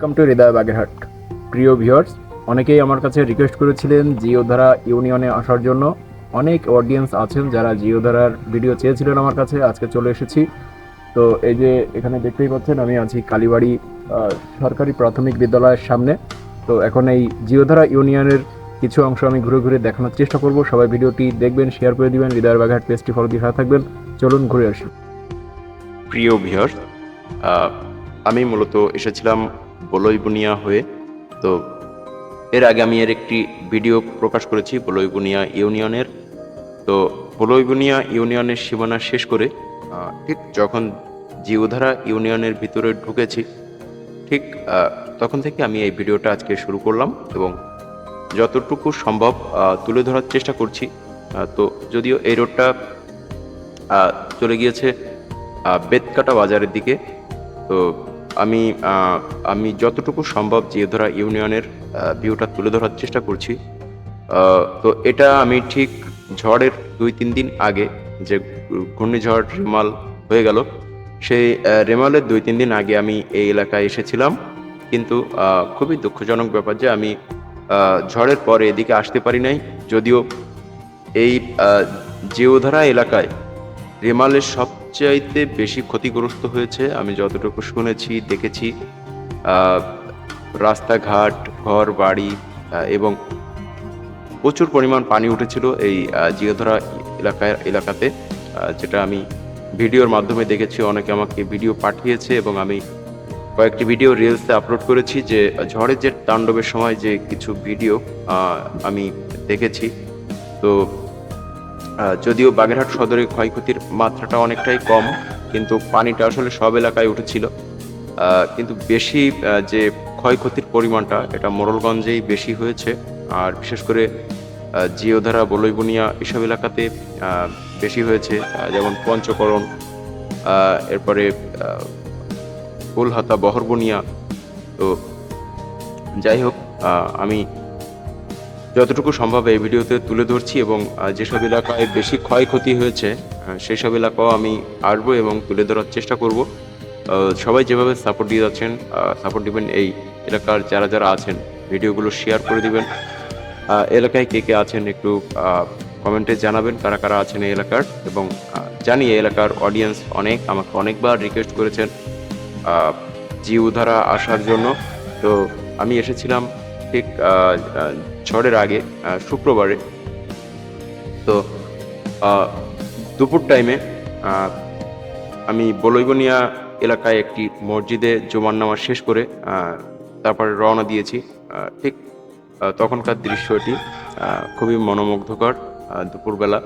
Welcome to হৃদয় বাগেরহাট প্রিয় viewers অনেকেই আমার কাছে রিকোয়েস্ট করেছিলেন জিওধারা ইউনিয়নে আসার জন্য। অনেক অডিয়েন্স আছেন যারা জিওধারার ভিডিও চেয়েছিলেন আমার কাছে, আজকে চলে এসেছি। তো এই যে এখানে দেখতেই পাচ্ছেন, আমি আছি কালীবাড়ি সরকারি প্রাথমিক বিদ্যালয়ের সামনে। তো এখন এই জিওধারা ইউনিয়নের কিছু অংশ আমি ঘুরে ঘুরে দেখানোর চেষ্টা করব। সবাই ভিডিওটি দেখবেন শেয়ার করে দিবেন হৃদয়ের বাগেরহাট পেজটি ফলো দিয়ে থাকবেন। চলুন ঘুরে আসি। প্রিয় ভিউয়ার্স আমি মূলত এসেছিলাম বলইবুনিয়া হয়ে। তো এর আগে আমি এর একটি ভিডিও প্রকাশ করেছি, বলইবুনিয়া ইউনিয়নের। তো বলইবুনিয়া ইউনিয়নের সীমানা শেষ করে ঠিক যখন জিওধারা ইউনিয়নের ভিতরে ঢুকেছি, ঠিক তখন থেকে আমি এই ভিডিওটা আজকে শুরু করলাম এবং যতটুকু সম্ভব তুলে ধরার চেষ্টা করছি। তো যদিও এই রোডটা চলে গিয়েছে বেতকাটা বাজারের দিকে, তো আমি আমি যতটুকু সম্ভব জিওধরা ইউনিয়নের ভিউটা তুলে ধরার চেষ্টা করছি। তো এটা আমি ঠিক ঝড়ের দুই, তিন দিন আগে যে ঘূর্ণিঝড় রেমাল হয়ে গেল, সেই রেমালের দুই, তিন দিন আগে আমি এই এলাকায় এসেছিলাম। কিন্তু খুবই দুঃখজনক ব্যাপার যে আমি ঝড়ের পরে এদিকে আসতে পারি নাই। যদিও এই জিওধারা এলাকায় রেমালের সবচাইতে বেশি ক্ষতিগ্রস্ত হয়েছে, আমি যতটুকু শুনেছি, দেখেছি রাস্তাঘাট, ঘর, বাড়ি এবং প্রচুর পরিমাণ পানি উঠেছিল এই জিওধরা এলাকায়, এলাকাতে যেটা আমি ভিডিওর মাধ্যমে দেখেছি, অনেকে আমাকে ভিডিও পাঠিয়েছে এবং আমি কয়েকটি ভিডিও রিলসে আপলোড করেছি যে, ঝড়ের যে তাণ্ডবের সময় যে কিছু ভিডিও আমি দেখেছি। তো যদিও বাগেরহাট সদরে ক্ষয়ক্ষতির মাত্রাটা অনেকটাই কম, কিন্তু পানিটা আসলে সব এলাকায় উঠেছিল। কিন্তু বেশি যে ক্ষয়ক্ষতির পরিমাণটা, এটা মোরলগঞ্জেই বেশি হয়েছে। আর বিশেষ করে জিওধারা, বলইবুনিয়া এসব এলাকাতে বেশি হয়েছে যেমন পঞ্চকরণ এরপরে ফুলহাতা বহরবনিয়া। তো যাই হোক আমি যতটুকু সম্ভব এই ভিডিওতে তুলে ধরছি এবং যেসব এলাকায় বেশি ক্ষয়ক্ষতি হয়েছে সেই সব এলাকাও আমি আসব এবং তুলে ধরার চেষ্টা করব। সবাই যেভাবে সাপোর্ট দিয়ে যাচ্ছেন সাপোর্ট দিবেন এই এলাকার যারা যারা আছেন ভিডিওগুলো শেয়ার করে দিবেন। এলাকায় কে কে আছেন একটু কমেন্টে জানাবেন কারা কারা আছেন এই এলাকার এবং জানি এই এলাকার অডিয়েন্স অনেক আমাকে অনেকবার রিকোয়েস্ট করেছেন আহ, জিউধারা আসার জন্য। তো আমি এসেছিলাম ঠিক ঝড়ের আগে শুক্রবারে। তো দুপুর টাইমে আমি বলইবনিয়া এলাকায় একটি মসজিদে জোমান নামাজ শেষ করে তারপরে রওনা দিয়েছি। ঠিক তখনকার দৃশ্যটি খুবই মনোমুগ্ধকর দুপুরবেলা।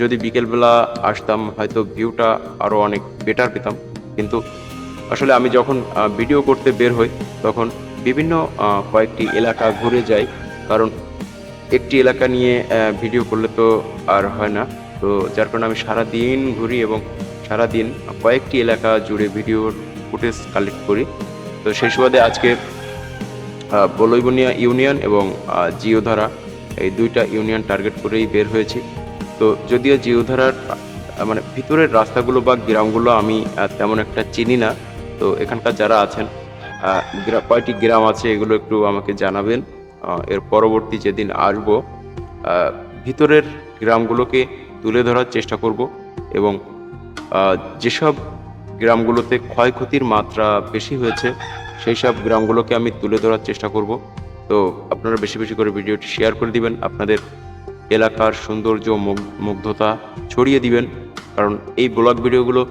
যদি বিকেলবেলা আসতাম, হয়তো ভিউটা আরও অনেক বেটার পেতাম। কিন্তু আসলে আমি যখন ভিডিও করতে বের হই, তখন বিভিন্ন কয়েকটি এলাকা ঘুরে যাই। কারণ একটি এলাকা নিয়ে ভিডিও করলে তো আর হয় না। তো যার কারণে আমি সারা দিন ঘুরি এবং সারা দিন কয়েকটি এলাকা জুড়ে ভিডিওর ফুটেজ কালেক্ট করি। তো সেই সুবাদে আজকে আহ, বলইবনিয়া ইউনিয়ন এবং জিওধারা এই দুইটা ইউনিয়ন টার্গেট করেই বের হয়েছি। তো যদিও জিওধারার মানে ভিতরের রাস্তাগুলো বা গ্রামগুলো আমি তেমন একটা চিনি না। তো এখানকার যারা আছেন কয়টি গ্রাম আছে এগুলো একটু আমাকে জানাবেন। এর পরবর্তী যেদিন আসব ভিতরের গ্রামগুলোকে তুলে ধরার চেষ্টা করব এবং যেসব গ্রামগুলোতে ক্ষয়ক্ষতির মাত্রা বেশি হয়েছে, সেই সব গ্রামগুলোকে আমি তুলে ধরার চেষ্টা করব। তো আপনারা বেশি বেশি করে ভিডিওটি শেয়ার করে দিবেন, আপনাদের এলাকার সৌন্দর্য, মুগ- মুগ্ধতা ছড়িয়ে দিবেন। কারণ এই ব্লগ ভিডিওগুলো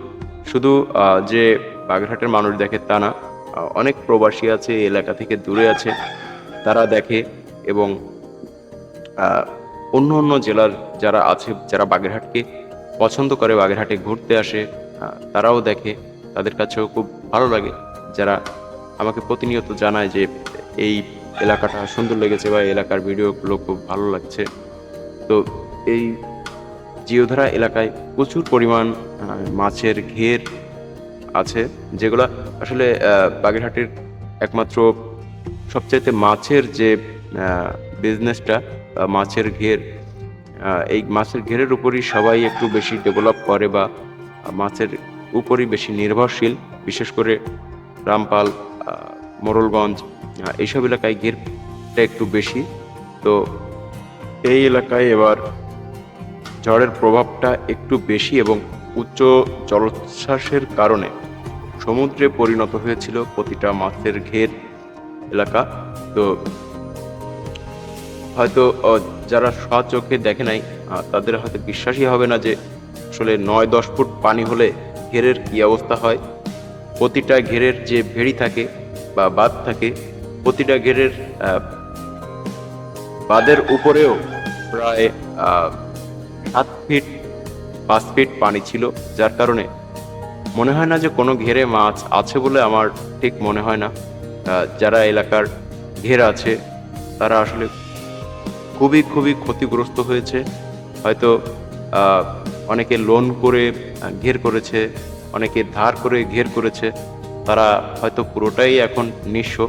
শুধু যে বাগেরহাটের মানুষ দেখে তা না অনেক প্রবাসী আছে এলাকা থেকে দূরে আছে। তারা দেখে এবং অন্য অন্য জেলার যারা আছে, যারা বাগেরহাটকে পছন্দ করে, বাগেরহাটে ঘুরতে আসে তারাও দেখে। তাদের কাছেও খুব ভালো লাগে। যারা আমাকে প্রতিনিয়ত জানায় যে এই এলাকাটা সুন্দর লেগেছে বা এলাকার ভিডিওগুলো খুব ভালো লাগছে। তো এই জিওধারা এলাকায় প্রচুর পরিমাণ মাছের ঘের আছে, যেগুলো আসলে বাগেরহাটের একমাত্র সবচাইতে মাছের যে বিজনেসটা মাছের ঘের এই মাছের ঘেরের উপরই সবাই একটু বেশি ডেভেলপ করে বা মাছের উপরই বেশি নির্ভরশীল, বিশেষ করে রামপাল মোরলগঞ্জ এইসব এলাকায় ঘেরটা একটু বেশি। তো এই এলাকায় এবার ঝড়ের প্রভাবটা একটু বেশি এবং উচ্চ জলোচ্ছ্বাসের কারণে সমুদ্রে পরিণত হয়েছিল প্রতিটা মাছের ঘের এলাকা। তো হয়তো যারা চোখে দেখে নাই তাদের হয়তো বিশ্বাসই হবে না যে আসলে নয় দশ ফুট পানি হলে ঘেরের কি অবস্থা হয়। প্রতিটা ঘেরের যে ভেড়ি থাকে বা বাঁধ থাকে, প্রতিটা ঘেরের বাঁধের উপরেও প্রায় সাত ফিট পাঁচ ফিট পানি ছিল, যার কারণে মনে হয় না যে কোনো ঘেরে মাছ আছে বলে আমার ঠিক মনে হয় না। যারা এলাকার ঘের আছে, তারা আসলে খুবই খুবই ক্ষতিগ্রস্ত হয়েছে। হয়তো অনেকে লোন করে ঘের করেছে, অনেকে ধার করে ঘের করেছে, তারা হয়তো পুরোটাই এখন নিঃস্ব।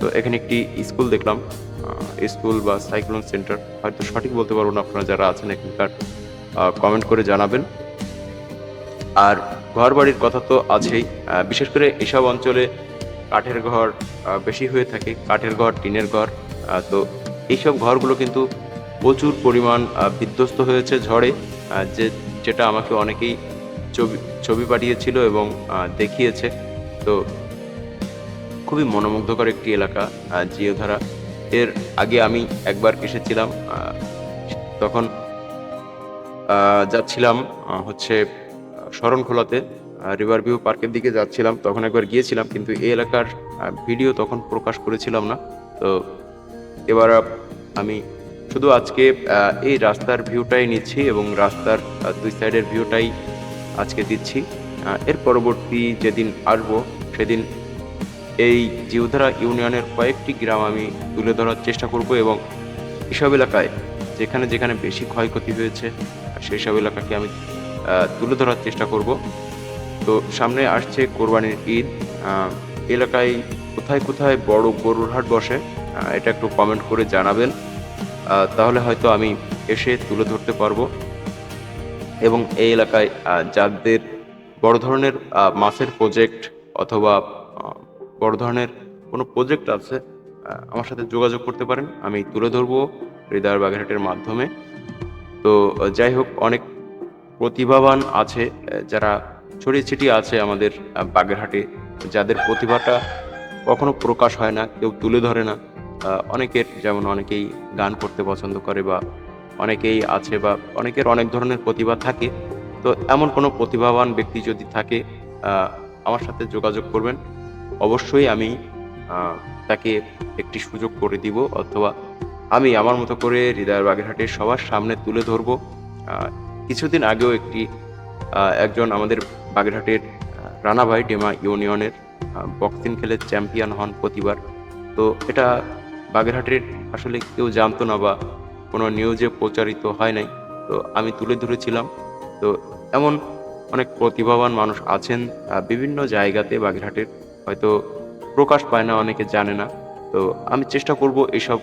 তো এখানে একটি স্কুল দেখলাম স্কুল বা সাইক্লোন সেন্টার। হয়তো সঠিক বলতে পারব না আপনারা যারা আছেন এখানকার। কমেন্ট করে জানাবেন। আর ঘর বাড়ির কথা তো আছেই। বিশেষ করে এসব অঞ্চলে কাঠের ঘর বেশি হয়ে থাকে। কাঠের ঘর, টিনের ঘর তো এইসব ঘরগুলো কিন্তু প্রচুর পরিমাণ বিধ্বস্ত হয়েছে ঝড়ে যে যেটা আমাকে অনেকেই ছবি ছবি পাঠিয়েছিল এবং দেখিয়েছে। তো খুবই মনোমুগ্ধকর একটি এলাকা জিওধারা। এর আগে আমি একবার এসেছিলাম তখন যাচ্ছিলাম হচ্ছে শরণখোলাতে রিভার ভিউ পার্কের দিকে যাচ্ছিলাম। তখন একবার গিয়েছিলাম, কিন্তু এই এলাকার ভিডিও তখন প্রকাশ করেছিলাম না। তো এবার আমি শুধু আজকে এই রাস্তার ভিউটাই নিচ্ছি এবং রাস্তার দুই সাইডের ভিউটাই আজকে দিচ্ছি। এর পরবর্তী যেদিন আসব, সেদিন এই জিউধারা ইউনিয়নের কয়েকটি গ্রাম আমি তুলে ধরার চেষ্টা করব এবং এসব এলাকায় যেখানে যেখানে বেশি ক্ষয়ক্ষতি হয়েছে সেই সব এলাকাকে আমি তুলে ধরার চেষ্টা করব। তো সামনে আসছে কোরবানির ঈদ। এলাকায় কোথায় কোথায় বড় গরুর হাট বসে এটা একটু কমেন্ট করে জানাবেন। তাহলে হয়তো আমি এসে তুলে ধরতে পারব। এবং এই এলাকায় যাদের বড় ধরনের মাছের প্রজেক্ট অথবা বড় ধরনের কোনো প্রজেক্ট আছে আমার সাথে যোগাযোগ করতে পারেন। আমি তুলে ধরবো হৃদয় বাগেরহাটের মাধ্যমে। তো যাই হোক অনেক প্রতিভাবান আছে যারা ছড়িয়ে ছিটিয়ে আছে আমাদের বাগেরহাটে, যাদের প্রতিভাটা কখনো প্রকাশ হয় না, কেউ তুলে ধরে না। অনেকের, যেমন অনেকেই গান করতে পছন্দ করে বা অনেকেই আছে বা অনেকের অনেক ধরনের প্রতিভা থাকে, তো এমন কোনো প্রতিভাবান ব্যক্তি যদি থাকে আমার সাথে যোগাযোগ করবেন। অবশ্যই আমি তাকে একটি সুযোগ করে দিব, অথবা আমি আমার মতো করে হৃদয়ের বাগেরহাটের সবার সামনে তুলে ধরবো। কিছুদিন আগেও একটি একজন আমাদের বাগেরহাটের রানাভাই রানা ডেমা ইউনিয়নের বক্সিং খেলে চ্যাম্পিয়ন হন প্রতিবার। তো এটা বাগেরহাটের আসলে কেউ জানতো না বা কোনো নিউজে প্রচারিত হয় নাই। তো আমি তুলে ধরেছিলাম। তো এমন অনেক প্রতিভাবান মানুষ আছেন বিভিন্ন জায়গাতে বাগেরহাটের। হয়তো প্রকাশ পায় না, অনেকে জানে না। তো আমি চেষ্টা করব এইসব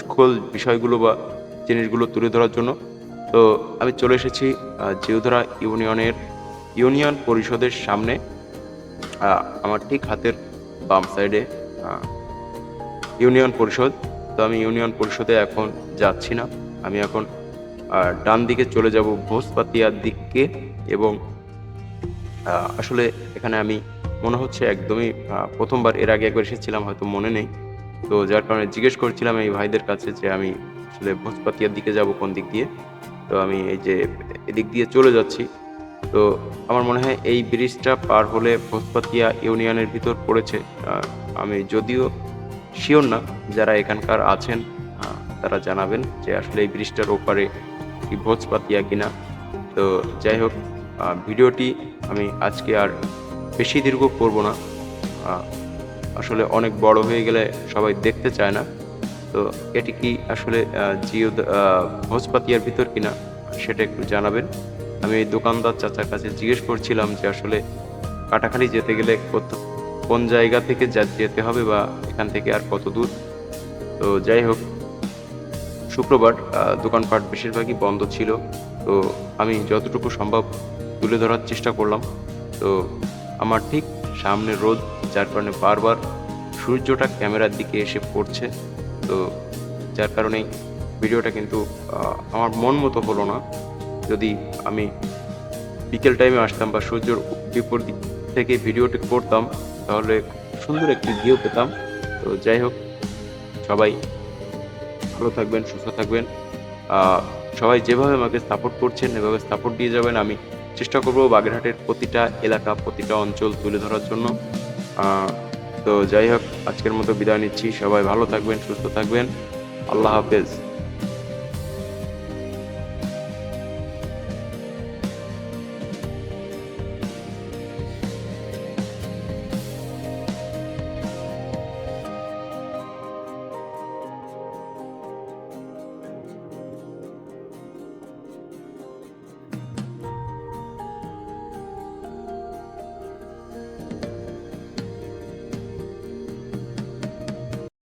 সকল বিষয়গুলো বা জিনিসগুলো তুলে ধরার জন্য। তো আমি চলে এসেছি আহ, জিউধরা ইউনিয়নের ইউনিয়ন পরিষদের সামনে আমার ঠিক হাতের বাম সাইডে ইউনিয়ন পরিষদ। তো আমি ইউনিয়ন পরিষদে এখন যাচ্ছি না। আমি এখন ডান দিকে চলে যাব ভোজপাতিয়ার দিকে এবং আসলে এখানে আমি মনে হচ্ছে একদমই প্রথমবার এর আগে একবার এসেছিলাম হয়তো মনে নেই। তো যার কারণে জিজ্ঞেস করছিলাম এই ভাইদের কাছে যে আমি আসলে ভোজপাতিয়ার দিকে যাব কোন দিক দিয়ে। তো আমি এই যে এদিক দিয়ে চলে যাচ্ছি। তো আমার মনে হয় এই ব্রিজটা পার হলে ভোজপাতিয়া ইউনিয়নের ভিতর পড়েছে। আমি যদিও শিওর না, যারা এখানকার আছেন তারা জানাবেন যে আসলে এই ব্রিজটার ওপারে কি ভোজপাতিয়া কিনা। তো যাই হোক ভিডিওটি আমি আজকে আর বেশি দীর্ঘ করব না। আসলে অনেক বড় হয়ে গেলে সবাই দেখতে চায় না। তো এটি কি আসলে জিও ভোজপাতিয়ার ভিতর কিনা সেটা একটু জানাবেন। আমি এই দোকানদার চাচার কাছে জিজ্ঞেস করছিলাম যে আসলে কাটাখালি যেতে গেলে কত কোন জায়গা থেকে যেতে হবে বা এখান থেকে আর কত দূর? তো যাই হোক, শুক্রবার দোকানপাট বেশিরভাগই বন্ধ ছিল। তো আমি যতটুকু সম্ভব তুলে ধরার চেষ্টা করলাম। তো আমার ঠিক সামনে রোদ, যার কারণে বারবার সূর্যটা ক্যামেরার দিকে এসে পড়ছে। তো যার কারণেই ভিডিওটা কিন্তু আমার মন মতো হলো না। যদি আমি বিকেল টাইমে আসতাম বা সূর্যর বিপরীত দিক থেকে ভিডিওটি করতাম, তাহলে সুন্দর একটি ভিউ পেতাম। তো যাই হোক, সবাই ভালো থাকবেন, সুস্থ থাকবেন। সবাই যেভাবে আমাকে সাপোর্ট করছেন, এভাবে সাপোর্ট দিয়ে যাবেন। আমি চেষ্টা করব বাগেরহাটের প্রতিটা এলাকা, প্রতিটা অঞ্চল তুলে ধরার জন্য। তো যাই হোক, আজকের মতো বিদায় নিচ্ছি। সবাই ভালো থাকবেন, সুস্থ থাকবেন। আল্লাহ হাফেজ।